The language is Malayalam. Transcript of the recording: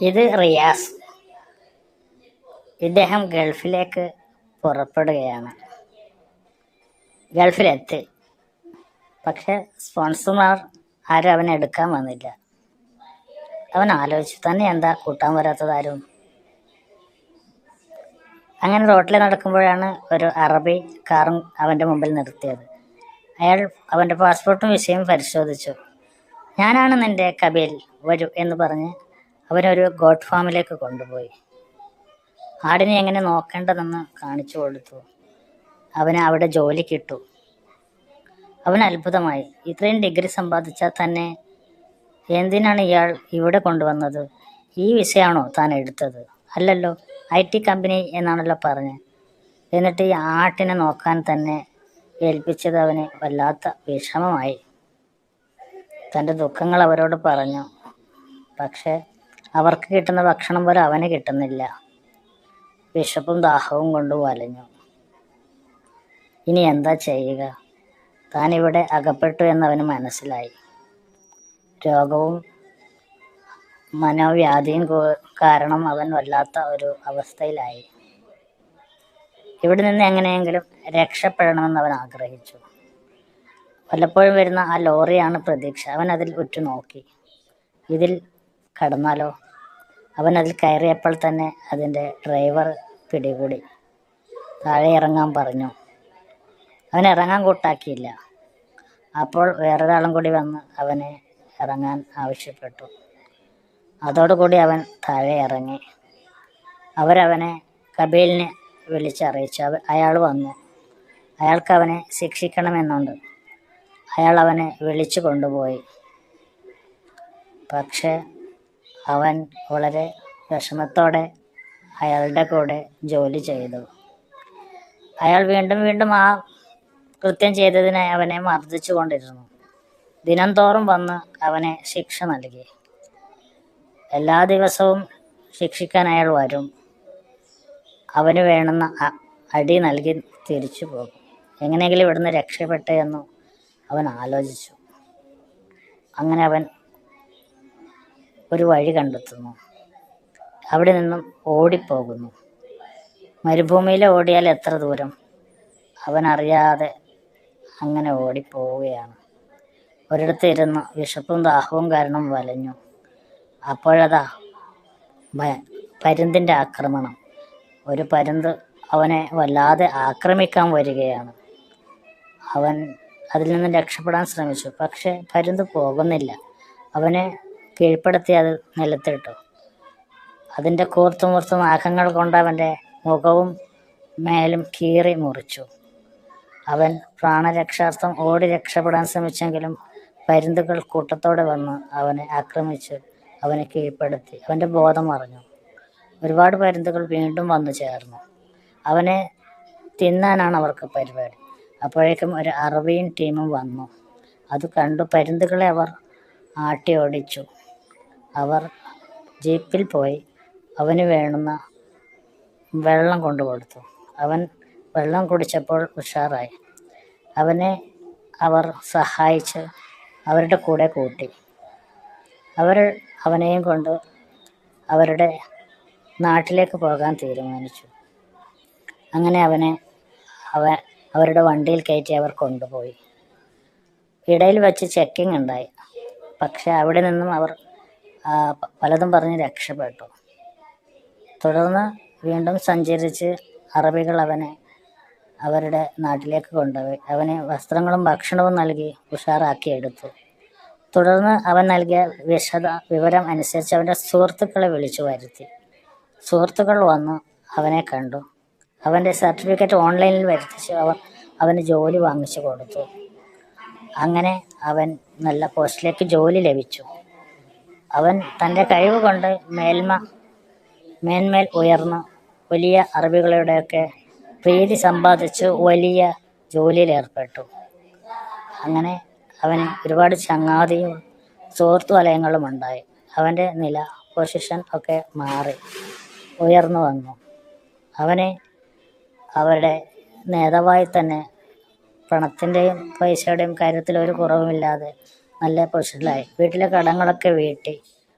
ഇത് റിയാസ്. ഇദ്ദേഹം ഗൾഫിലേക്ക് പുറപ്പെടുകയാണ്. ഗൾഫിലെത്തി. പക്ഷെ സ്പോൺസർമാർ ആരും അവനെ എടുക്കാൻ വന്നില്ല. അവൻ ആലോചിച്ചു തന്നെ എന്താ കൂട്ടാൻ വരാത്തതാരും അങ്ങനെ റോട്ടിൽ നടക്കുമ്പോഴാണ് ഒരു അറബി കാറും അവന്റെ മുമ്പിൽ നിർത്തിയത്. അയാൾ അവന്റെ പാസ്പോർട്ടും വിഷയം പരിശോധിച്ചു. ഞാനാണ് നിന്റെ കബീൽ വരൂ എന്ന് പറഞ്ഞ് അവനൊരു ഗോഡ് ഫാമിലേക്ക് കൊണ്ടുപോയി. ആടിനെ എങ്ങനെ നോക്കേണ്ടതെന്ന് കാണിച്ചു കൊടുത്തു. അവന് അവിടെ ജോലി കിട്ടു. അവൻ അത്ഭുതമായി. ഇത്രയും ഡിഗ്രി സമ്പാദിച്ചാൽ തന്നെ എന്തിനാണ് ഇയാൾ ഇവിടെ കൊണ്ടുവന്നത്? ഈ വിഷയമാണോ താൻ എടുത്തത്? അല്ലല്ലോ ഐ ടി കമ്പനി എന്നാണല്ലോ പറഞ്ഞത് എന്നിട്ട് ഈ ആട്ടിനെ നോക്കാൻ തന്നെ ഏൽപ്പിച്ചത് അവന് വല്ലാത്ത വിഷമമായി. തന്റെ ദുഃഖങ്ങൾ അവരോട് പറഞ്ഞു. പക്ഷേ അവർക്ക് കിട്ടുന്ന ഭക്ഷണം പോലെ അവന് കിട്ടുന്നില്ല. വിശപ്പും ദാഹവും കൊണ്ട് വലഞ്ഞു. ഇനി എന്താ ചെയ്യുക? താൻ ഇവിടെ അകപ്പെട്ടു എന്നവന് മനസ്സിലായി. രോഗവും മനോവ്യാധിയും കാരണം അവൻ വല്ലാത്ത ഒരു അവസ്ഥയിലായി. ഇവിടെ നിന്ന് എങ്ങനെയെങ്കിലും രക്ഷപ്പെടണമെന്ന് അവൻ ആഗ്രഹിച്ചു. വല്ലപ്പോഴും വരുന്ന ആ ലോറിയാണ് പ്രതീക്ഷ. അവൻ അതിൽ ഉറ്റുനോക്കി. ഇതിൽ കടന്നാലോ? അവൻ അതിൽ കയറിയപ്പോൾ തന്നെ അതിന്റെ ഡ്രൈവർ പിടികൂടി. താഴെ ഇറങ്ങാൻ പറഞ്ഞു. അവൻ ഇറങ്ങാൻ കൂട്ടാക്കിയില്ല. അപ്പോൾ വേറൊരാളും കൂടി വന്ന് അവനെ ഇറങ്ങാൻ ആവശ്യപ്പെട്ടു. അതോടുകൂടി അവൻ താഴെ ഇറങ്ങി. അവരവനെ കബീലിനെ വിളിച്ചറിയിച്ചു. അവ അയാൾ വന്നു. അയാൾക്ക് അവനെ ശിക്ഷിക്കണമെന്നുണ്ട്. അയാൾ അവനെ വിളിച്ചു കൊണ്ടുപോയി. പക്ഷേ അവൻ വളരെ വിഷമത്തോടെ അയാളുടെ കൂടെ ജോലി ചെയ്തു. അയാൾ വീണ്ടും വീണ്ടും ആ കൃത്യം ചെയ്തതിനെ അവനെ മർദ്ദിച്ചു കൊണ്ടിരുന്നു. ദിനം തോറും വന്ന് അവനെ ശിക്ഷ നൽകി. എല്ലാ ദിവസവും ശിക്ഷിക്കാൻ അയാൾ വരും. അവന് വേണമെന്ന അടി നൽകി തിരിച്ചു പോകും. എങ്ങനെയെങ്കിലും ഇവിടുന്ന് രക്ഷപ്പെട്ടേ എന്ന് അവൻ ആലോചിച്ചു. അങ്ങനെ അവൻ ഒരു വഴി കണ്ടെത്തുന്നു. അവിടെ നിന്നും ഓടിപ്പോകുന്നു. മരുഭൂമിയിൽ ഓടിയാൽ എത്ര ദൂരം? അവൻ അറിയാതെ അങ്ങനെ ഓടിപ്പോവുകയാണ്. ഒരിടത്ത് ഇരുന്ന് വിശപ്പും ദാഹവും കാരണം വലഞ്ഞു. അപ്പോഴതാ പരുന്തിന്റെ ആക്രമണം. ഒരു പരുന്ത് അവനെ വല്ലാതെ ആക്രമിക്കാൻ വരികയാണ്. അവൻ അതിൽ നിന്ന് രക്ഷപ്പെടാൻ ശ്രമിച്ചു. പക്ഷെ പരുന്ത് പോകുന്നില്ല. അവനെ കീഴ്പ്പെടുത്തി അത് നിലത്തിട്ടു അതിന്റെ കൂർത്തുമുർത്ത നാഗങ്ങൾ കൊണ്ട് അവന്റെ മുഖവും മേലും കീറി മുറിച്ചു. അവൻ പ്രാണരക്ഷാർത്ഥം ഓടി രക്ഷപ്പെടാൻ ശ്രമിച്ചെങ്കിലും പരുന്തുകൾ കൂട്ടത്തോടെ വന്ന് അവനെ ആക്രമിച്ച് അവനെ കീഴ്പ്പെടുത്തി. അവന്റെ ബോധം മറഞ്ഞു. ഒരുപാട് പരുന്തുകൾ വീണ്ടും വന്നു ചേർന്നു. അവനെ തിന്നാനാണ് അവർക്ക് പരിപാടി. അപ്പോഴേക്കും ഒരു അറബിയൻ ടീമും വന്നു. അത് കണ്ടു പരുന്തുകളെ അവർ ആട്ടി ഓടിച്ചു അവർ ജീപ്പിൽ പോയി അവന് വേണ്ടുന്ന വെള്ളം കൊണ്ടുകൊടുത്തു അവൻ വെള്ളം കുടിച്ചപ്പോൾ ഉഷാറായി. അവനെ അവർ സഹായിച്ച് അവരുടെ കൂടെ കൂട്ടി. അവർ അവനെയും കൊണ്ട് അവരുടെ നാട്ടിലേക്ക് പോകാൻ തീരുമാനിച്ചു. അങ്ങനെ അവനെ അവ അവരുടെ വണ്ടിയിൽ കയറ്റി അവർ കൊണ്ടുപോയി. ഇടയിൽ വച്ച് ചെക്കിംഗ് ഉണ്ടായി. പക്ഷെ അവിടെ നിന്നും അവർ പലതും പറഞ്ഞ് രക്ഷപ്പെട്ടു. തുടർന്ന് വീണ്ടും സഞ്ചരിച്ച് അറബികൾ അവനെ അവരുടെ നാട്ടിലേക്ക് കൊണ്ടുപോയി. അവനെ വസ്ത്രങ്ങളും ഭക്ഷണവും നൽകി ഉഷാറാക്കി എടുത്തു. തുടർന്ന് അവൻ നൽകിയ വിശദ വിവരം അനുസരിച്ച് അവന്റെ സുഹൃത്തുക്കളെ വിളിച്ചു വരുത്തി. സുഹൃത്തുക്കൾ വന്ന് അവനെ കണ്ടു. അവന്റെ സർട്ടിഫിക്കറ്റ് ഓൺലൈനിൽ വരുത്തിച്ച് അവർ അവന് ജോലി വാങ്ങിച്ചു കൊടുത്തു. അങ്ങനെ അവൻ നല്ല പോസ്റ്റിലേക്ക് ജോലി ലഭിച്ചു. അവൻ തന്റെ കഴിവ് കൊണ്ട് മേൽമ മേന്മേൽ ഉയർന്ന് വലിയ അറബികളുടെയൊക്കെ പ്രീതി സമ്പാദിച്ച് വലിയ ജോലിയിൽ ഏർപ്പെട്ടു. അങ്ങനെ അവന് ഒരുപാട് ചങ്ങാതിയും സുഹൃത്തു വലയങ്ങളും ഉണ്ടായി. അവന്റെ നില പൊസിഷൻ ഒക്കെ മാറി ഉയർന്നു വന്നു. അവനെ അവരുടെ നേതാവായി തന്നെ പണത്തിന്റെയും പൈസയുടെയും കാര്യത്തിൽ ഒരു കുറവുമില്ലാതെ നല്ല പൊസിഷനിലായി വീട്ടിലെ കടങ്ങളൊക്കെ വീട്ടി.